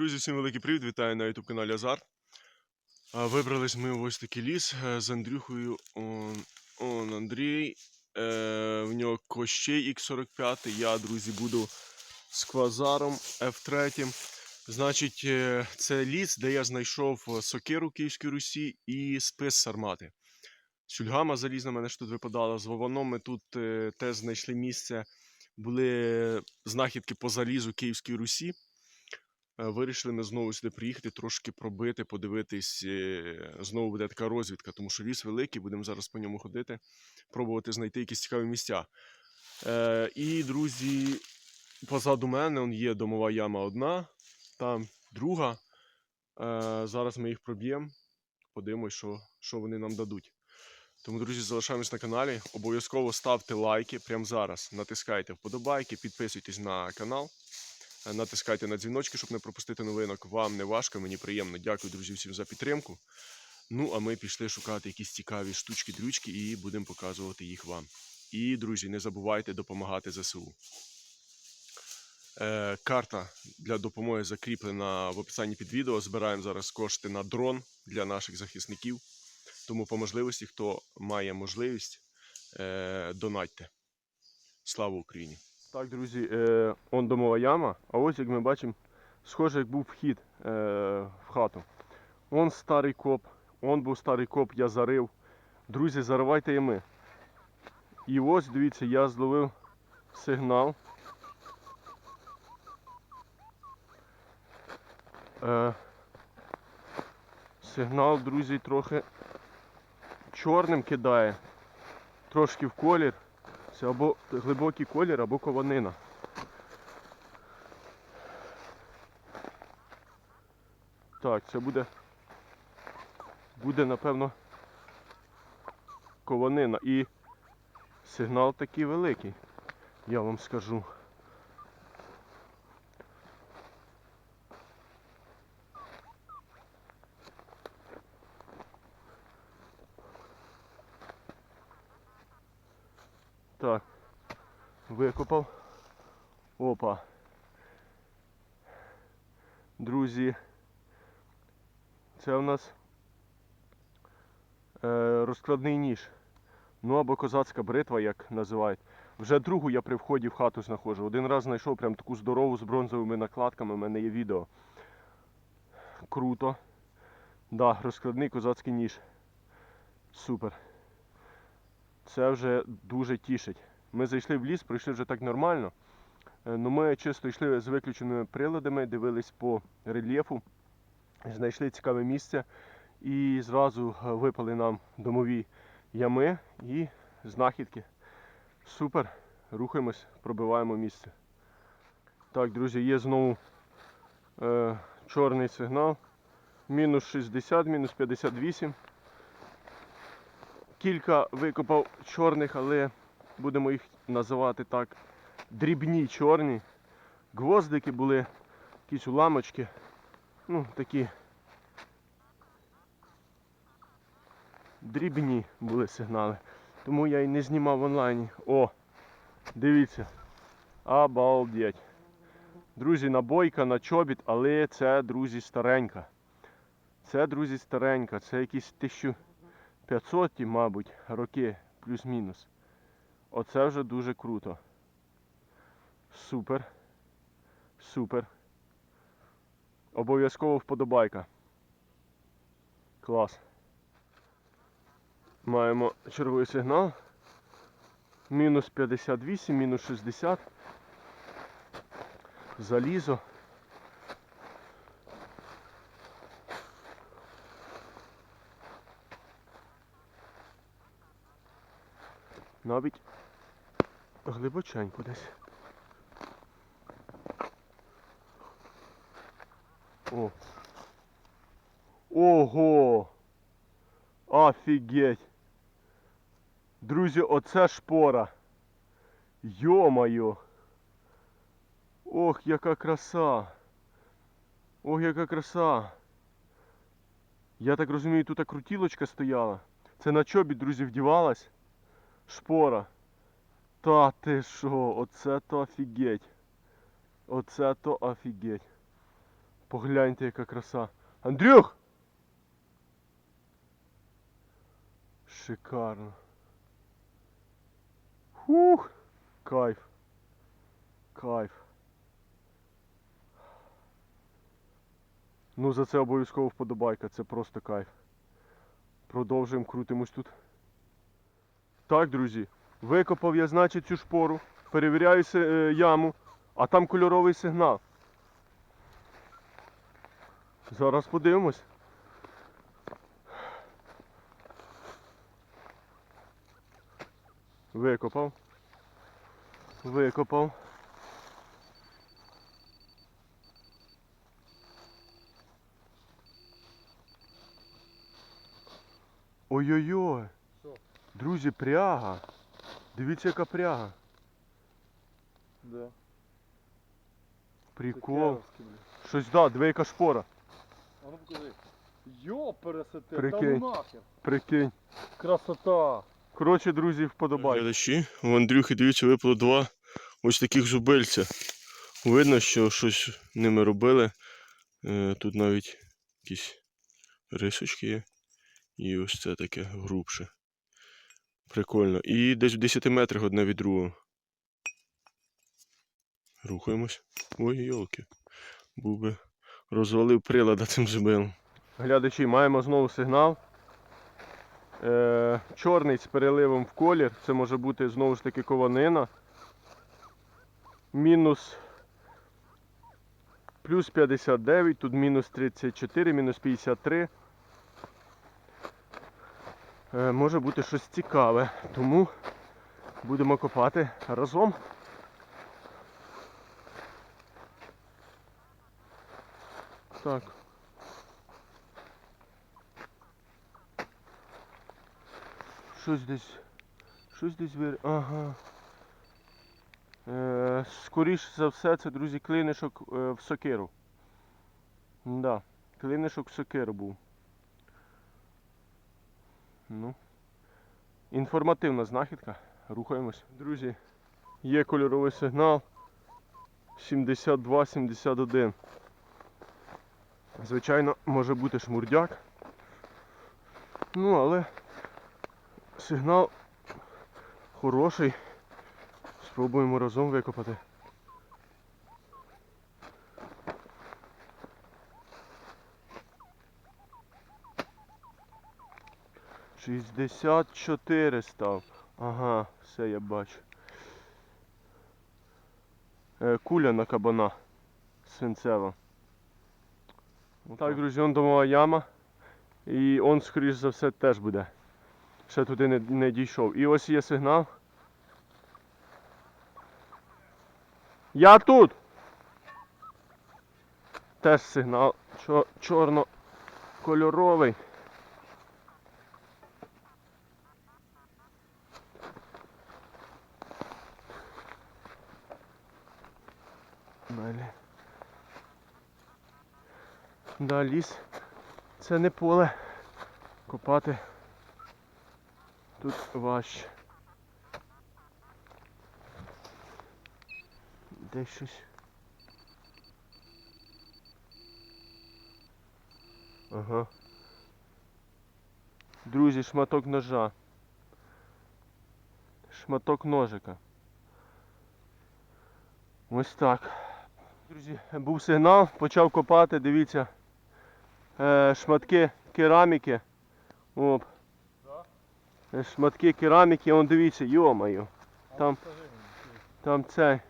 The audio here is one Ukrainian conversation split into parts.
Друзі, всім великий привіт! Вітаю на YouTube каналі Азарт. Вибрались ми в ось такий ліс е, з Андрюхою. Он, он Андрій. Е, в нього Кощей X45. Я, друзі, буду з квазаром F3. Значить, е, це ліс, де я знайшов е, сокиру Київської Русі і спис сармати. Сюльгама залізна мене ж тут випадала. З Вованом ми тут теж знайшли місце. Були знахідки по залізу Київської Русі. Е, Вирішили ми знову сюди приїхати, трошки пробити, подивитись. е, Знову буде така розвідка, тому що ліс великий, будемо зараз по ньому ходити, пробувати знайти якісь цікаві місця. Е, і, друзі, позаду мене он є домова яма одна, там друга. Е, зараз ми їх проб'ємо, подивимось, що, що вони нам дадуть. Тому, друзі, залишаємось на каналі. Обов'язково ставте лайки прямо зараз. Натискайте вподобайки, підписуйтесь на канал. Е, Натискайте на дзвіночки, щоб не пропустити новинок. Вам не важко, мені приємно. Дякую, друзі, всім за підтримку. Ну, а ми пішли шукати якісь цікаві штучки-дрючки і будемо показувати їх вам. І, друзі, не забувайте допомагати ЗСУ. Е, карта для допомоги закріплена в описанні під відео. Збираємо зараз кошти на дрон для наших захисників. Тому по можливості, хто має можливість, е, донатьте. Слава Україні! Так, друзі, е, он домова яма, а ось як ми бачимо, схоже, як був вхід е, в хату. Он старий коп, он був старий коп, я зарив. Друзі, заривайте і ми. І ось, дивіться, я зловив сигнал. Е, сигнал, друзі, трохи чорним кидає, трошки в колір. Це або глибокий колір, або кованина. Так, це буде. Буде, напевно, кованина. І сигнал такий великий, я вам скажу. Так. Викопав. Опа. Друзі. Це у нас е, розкладний ніж. Ну або козацька бритва, як називають. Вже другу я при вході в хату знаходжу. Один раз знайшов прям таку здорову з бронзовими накладками, у мене є відео. Круто. Да, розкладний козацький ніж. Супер. Це вже дуже тішить. Ми зайшли в ліс, пройшли вже так нормально. Е, Ну, ми чисто йшли з виключеними приладами, дивились по рельєфу, знайшли цікаве місце і зразу е, випали нам домові ями і знахідки. Супер. Рухаємось, пробиваємо місце. Так, друзі, є знову е, чорний сигнал. Мінус 60, мінус 58 кілька викопав чорних, але будемо їх називати так дрібні чорні. Гвоздики були, якісь уламочки. Ну, такі дрібні були сигнали. Тому я і не знімав в онлайні. О! Дивіться. Обалдеть. Друзі, набойка на чобіт, але це, друзі, старенька. Це, друзі, старенька. Це якісь тисячу. 500, мабуть, роки плюс-мінус. Оце вже дуже круто. Супер. Супер. Обов'язково вподобайка. Клас. Маємо черговий сигнал. Мінус 58, мінус 60. Залізо. Навіть глибоченько десь. О. Ого! Офігеть! Друзі, оце шпора. Йо-моє! Ох, яка краса! Ох, яка краса! Я так розумію, тут крутілочка стояла. Це на чобі, друзі, вдівалась шпора. Та ти що, оце то офігеть. Оце то офігеть. Погляньте, яка краса. Андрюх! Шикарно. Фух! Кайф. Кайф. Ну за це обов'язково вподобайка, це просто кайф. Продовжуємо крутимось тут. Так, друзі, викопав я, значить, цю шпору, перевіряю е, яму, а там кольоровий сигнал. Зараз подивимось. Викопав. Викопав. Ой-ой-ой. Друзі, пряга. Дивіться, яка пряга. Да. Прикол. Щось да, диви, яка шпора. А ну покажи. Йо, пересете, Прикинь. там нахер. Прикинь. Красота. Коротше, друзі, вподобай. Глядачі, у Андрюхи, дивіться, випало два ось таких зубильця. Видно, що щось ними робили. Е, Тут навіть якісь рисочки є. І ось це таке грубше. Прикольно. І десь в 10 метрах одне від другого. Рухаємось. Ой, йолки. Був би розвалив прилада цим зубилом. Глядачі, маємо знову сигнал. Е, чорний з переливом в колір. Це може бути знову ж таки кованина. Мінус плюс 59, тут мінус 34, мінус 53. Е, може бути щось цікаве. Тому будемо копати разом. Так. Щось десь. Щось десь вир... Ага. Е, скоріше за все, це, друзі, клинишок е, в сокиру. Да, клинишок в сокиру був. Ну. Інформативна знахідка. Рухаємось. Друзі, є кольоровий сигнал 72-71. Звичайно, може бути шмурдяк. Ну, але сигнал хороший. Спробуємо разом викопати. Шістдесят чотири став. Ага, все я бачу. Е, куля на кабана. Свинцева. Так, друзі, он домова яма. І он, скоріш за все, теж буде. Ще туди не, не дійшов. І ось є сигнал. Я тут! Теж сигнал чо- чорно-кольоровий. Далі. Да, ліс. Це не поле. Копати тут важче. Десь щось. Ага. Друзі, шматок ножа. Шматок ножика. Ось так. Друзі, був сигнал, почав копати, дивіться. Е, шматки кераміки. Оп. Е, Шматки кераміки, он дивіться, йомаю. Там, там цей.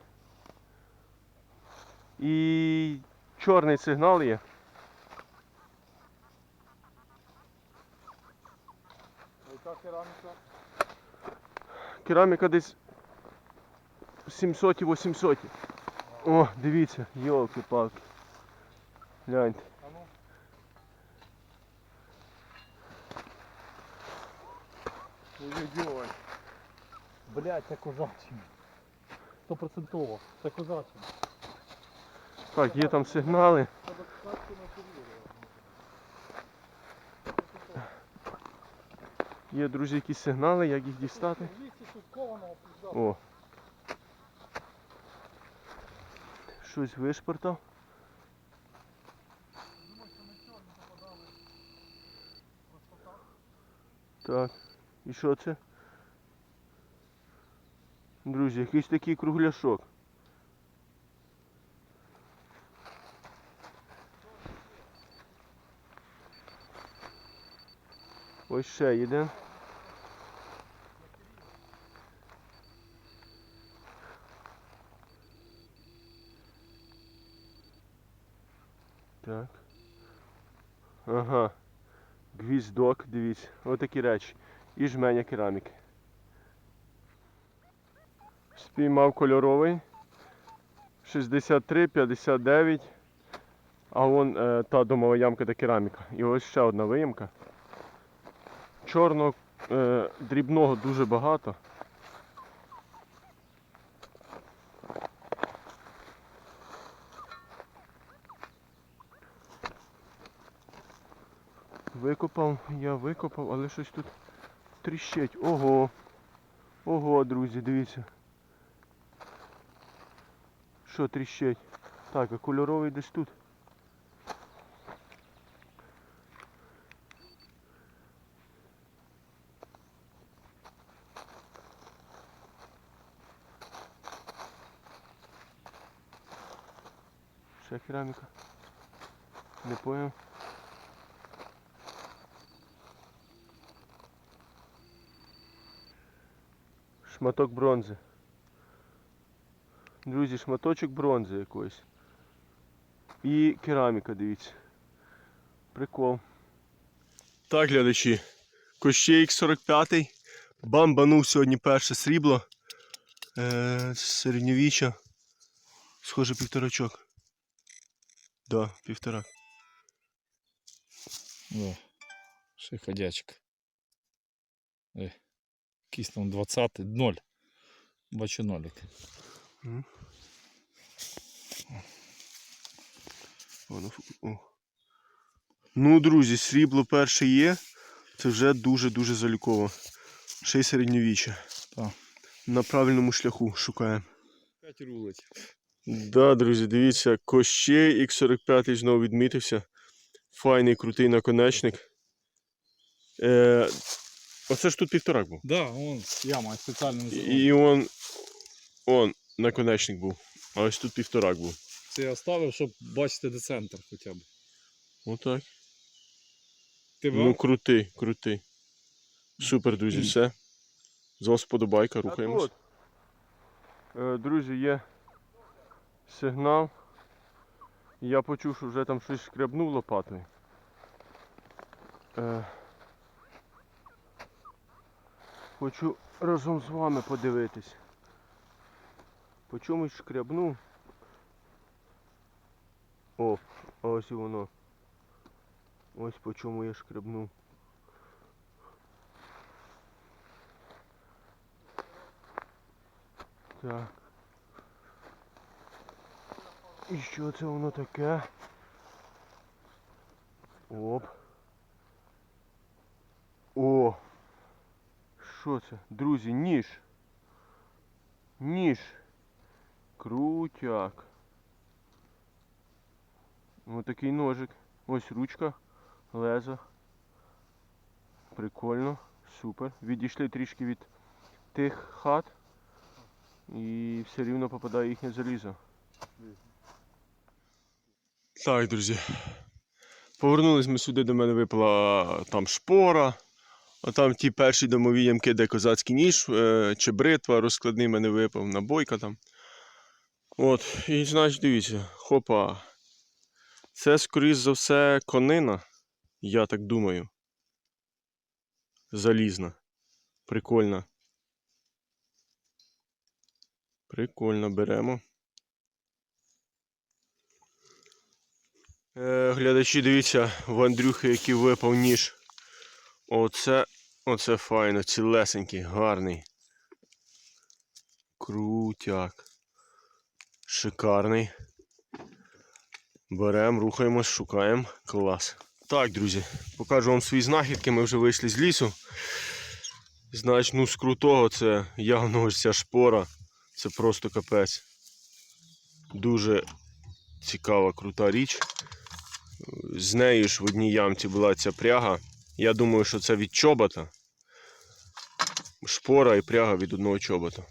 І чорний сигнал є. Яка кераміка? Кераміка десь 700-800. О, дивіться, йолки-палки. Гляньте. А ну. Ой-ой-ой. Блять, це козачий. Стопроцентово. Це козачий. Так, є там сигнали. Є, друзі, якісь сигнали, як їх дістати. О. щось вишпортав. Так, і що це? Друзі, якийсь такий кругляшок. Ось ще один. Так. Ага. Гвіздок, дивіться. Отакі речі. І жменя кераміки. Спіймав кольоровий. 63, 59. А вон е, та домова ямка та кераміка. І ось ще одна виямка. Чорного е, дрібного дуже багато. Викопав, я викопав, але щось тут тріщить. Ого. Ого, друзі, дивіться. Що тріщить? Так, а кольоровий десь тут. Ще кераміка. Не понял. Шматок бронзи. Друзі, шматочок бронзи якоїсь. І кераміка, дивіться. Прикол. Так, глядачі. Кощей X45. Бамбанув сьогодні перше срібло. Е, середньовіччя. Схоже, півторачок. Да, півторак. О, ще ходячик. Е, якийсь там 20 ноль. Бачу нолик. О, ну, о. Ну, друзі, срібло перше є. Це вже дуже-дуже заліково. Ще й середньовіччя. Так. На правильному шляху шукаємо. 5 рулить. Да, друзі, дивіться, Кощей X45 знову відмітився. Файний, крутий наконечник. Е, оце ж тут півторак був. Да, вон яма спеціально називав. І он, он, наконечник був. А ось тут півторак був. Це я оставив, щоб бачити де центр хоча б. Отак. Ти Ну, крутий, крутий. Супер, друзі, все. З вас подобайка, рухаємось. Е, Друзі, є сигнал. Я почув, що вже там щось скребнув лопатою. Е, Хочу разом з вами подивитись. По чомусь шкрябнув. О, ось і воно. Ось по чому я шкребнув. Так. І що це воно таке? Оп. О! Що це? Друзі, ніж. Ніж. Крутяк. Ось такий ножик. Ось ручка, лезо. Прикольно, супер. Відійшли трішки від тих хат. І все рівно попадає їхнє залізо. Так, друзі. Повернулись ми сюди, до мене випала там шпора. А там ті перші домові ямки, де козацький ніж, е, чи бритва, розкладний мене випав, набойка там. От, і значить, дивіться, хопа. Це, скоріш за все, конина, я так думаю. Залізна. Прикольна. Прикольно, беремо. Е, глядачі, дивіться, в Андрюхи, який випав ніж. Оце, оце файно, цілесенький, гарний. Крутяк. Шикарний. Беремо, рухаємось, шукаємо. Клас. Так, друзі, покажу вам свої знахідки. Ми вже вийшли з лісу. Значить, ну з крутого це явно ось ця шпора. Це просто капець. Дуже цікава, крута річ. З нею ж в одній ямці була ця пряга. Я думаю, що це від чобота. шпора і пряга від одного чобота.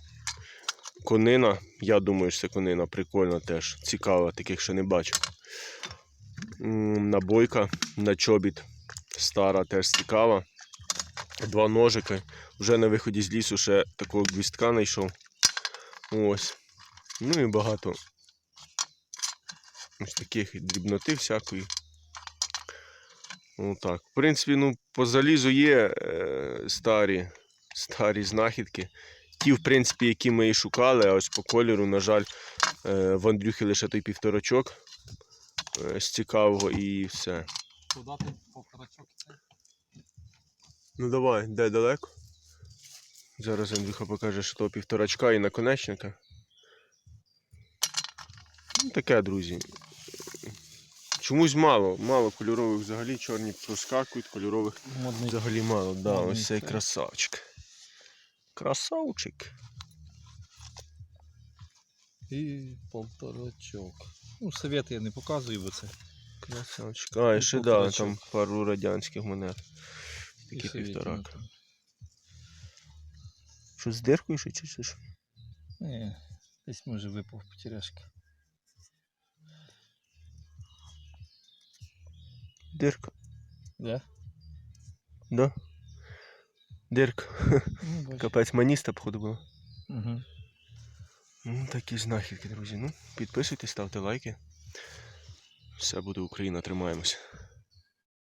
Конина, я думаю, що це конина, прикольна теж. Цікава, таких ще не бачив. Набойка на чобіт. Стара, теж цікава. Два ножики. Вже на виході з лісу ще такого гвістка знайшов. Ось. Ну і багато ось таких дрібноти всякої. Отак. В принципі, ну, по залізу є е, старі, старі знахідки. Ті, в принципі, які ми і шукали, а ось по кольору, на жаль, е, в Андрюхи лише той півторачок е, з цікавого і все. Подати повторачок цей. Ну давай, де далеко? Зараз Андрюха покаже, що того півторачка і наконечника. Ну, таке, друзі. Чомусь мало, мало кольорових взагалі, чорні проскакують, кольорових Модний. взагалі мало. Да, Модний ось цей красавчик. Красавчик. І полторачок. Ну, совєти я не показую, бо це. Красавчик. А, і ще да, там пару радянських монет. півторака. ну, Що з диркою ще чи що? Ні, десь може випав потеряшки. Дирка. Да? Да? Дирка. Ну. Капець маніста, походу була. Угу. Ну, такі знахідки, друзі. Ну, підписуйтесь, ставте лайки. Все буде Україна, тримаємося.